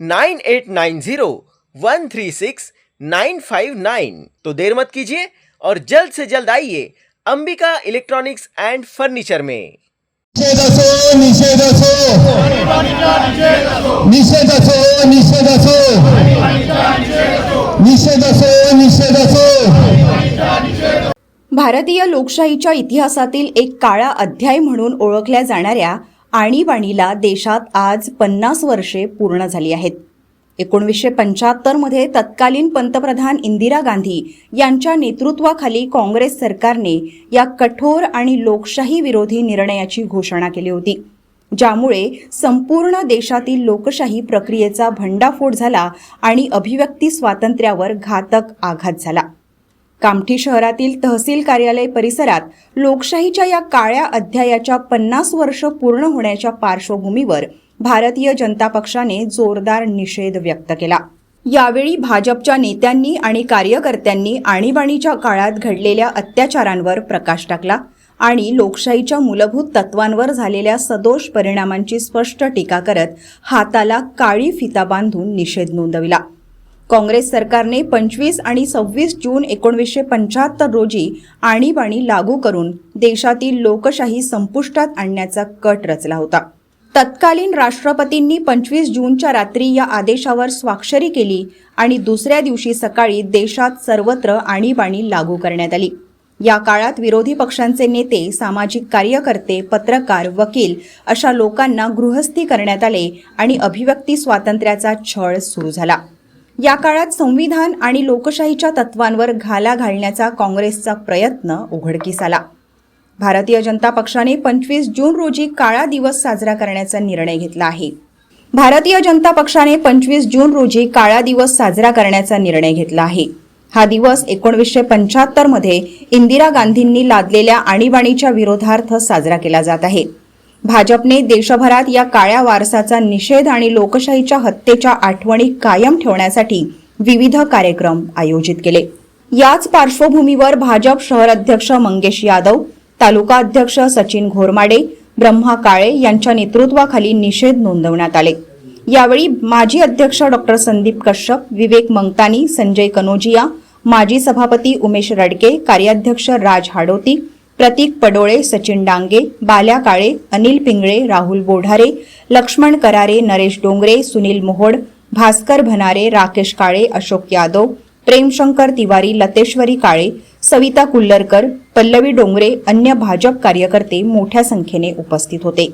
nine eight nine zero one three six nine five nine. तो देर मत कीजिए और जल्द से जल्द आइए अंबिका इलेक्ट्रॉनिक्स एंड फर्नीचर में। निषेध असो निषेध असो। निषेध असो निषेध असो। निषेध असो निषेध असो। भारतीय लोकशाहीच्या इतिहासातील एक काळा अध्याय म्हणून ओळखल्या जाणाऱ्या आणीबाणीला देशात आज पन्नास वर्षे पूर्ण झाली आहेत. एकोणवीसशे पंच्याहत्तरमध्ये तत्कालीन पंतप्रधान इंदिरा गांधी यांच्या नेतृत्वाखाली काँग्रेस सरकारने या कठोर आणि लोकशाही विरोधी निर्णयाची घोषणा केली होती. ज्यामुळे संपूर्ण देशातील लोकशाही प्रक्रियेचा भंडाफोड झाला आणि अभिव्यक्ती स्वातंत्र्यावर घातक आघात झाला. कामठी शहरातील तहसील कार्यालय परिसरात लोकशाहीच्या या काळ्या अध्यायाच्या पन्नास वर्ष पूर्ण होण्याच्या पार्श्वभूमीवर भारतीय जनता पक्षाने जोरदार निषेध व्यक्त केला. यावेळी भाजपच्या नेत्यांनी आणि कार्यकर्त्यांनी आणीबाणीच्या काळात घडलेल्या अत्याचारांवर प्रकाश टाकला आणि लोकशाहीच्या मूलभूत तत्वांवर झालेल्या सदोष परिणामांची स्पष्ट टीका करत हाताला काळी फिता बांधून निषेध नोंदविला. काँग्रेस सरकारने पंचवीस आणि सव्वीस जून एकोणवीसशे पंच्याहत्तर रोजी आणीबाणी लागू करून देशातील लोकशाही संपुष्टात आणण्याचा कट रचला होता. तत्कालीन राष्ट्रपतींनी पंचवीस जूनच्या रात्री या आदेशावर स्वाक्षरी केली आणि दुसऱ्या दिवशी सकाळी देशात सर्वत्र आणीबाणी लागू करण्यात आली. या काळात विरोधी पक्षांचे नेते सामाजिक कार्यकर्ते पत्रकार वकील अशा लोकांना गृहस्थी करण्यात आले आणि अभिव्यक्ती स्वातंत्र्याचा छळ सुरू झाला. या काळात संविधान आणि लोकशाहीच्या तत्वांवर घाला घालण्याचा काँग्रेसचा प्रयत्न उघडकीस आला भारतीय जनता पक्षाने पंचवीस जून रोजी काळा दिवस साजरा करण्याचा निर्णय घेतला आहे. भारतीय जनता पक्षाने पंचवीस जून रोजी काळा दिवस साजरा करण्याचा निर्णय घेतला आहे. हा दिवस एकोणवीसशे पंच्याहत्तरमध्ये इंदिरा गांधींनी लादलेल्या आणीबाणीच्या विरोधार्थ साजरा केला जात आहे. भाजपने देशभरात या काळ्या वारसाचा निषेध आणि लोकशाहीच्या हत्येच्या आठवणी कायम ठेवण्यासाठी विविध कार्यक्रम आयोजित केले. याच पार्श्वभूमीवर भाजप शहर अध्यक्ष मंगेश यादव तालुका अध्यक्ष सचिन घोरमाडे ब्रह्मा काळे यांच्या नेतृत्वाखाली निषेध नोंदवण्यात आले. यावेळी माजी अध्यक्ष डॉक्टर संदीप कश्यप विवेक मंगतानी संजय कनोजिया माजी सभापती उमेश रडके कार्याध्यक्ष राज हाडोती प्रतीक पडोळे सचिन डांगे बाल्या काळे अनिल पिंगळे राहुल बोढारे लक्ष्मण करारे नरेश डोंगरे सुनील मोहोड भास्कर भनारे राकेश काळे अशोक यादव प्रेमशंकर तिवारी लतेश्वरी काळे सविता कुल्लरकर पल्लवी डोंगरे अन्य भाजप कार्यकर्ते मोठ्या संख्येने उपस्थित होते.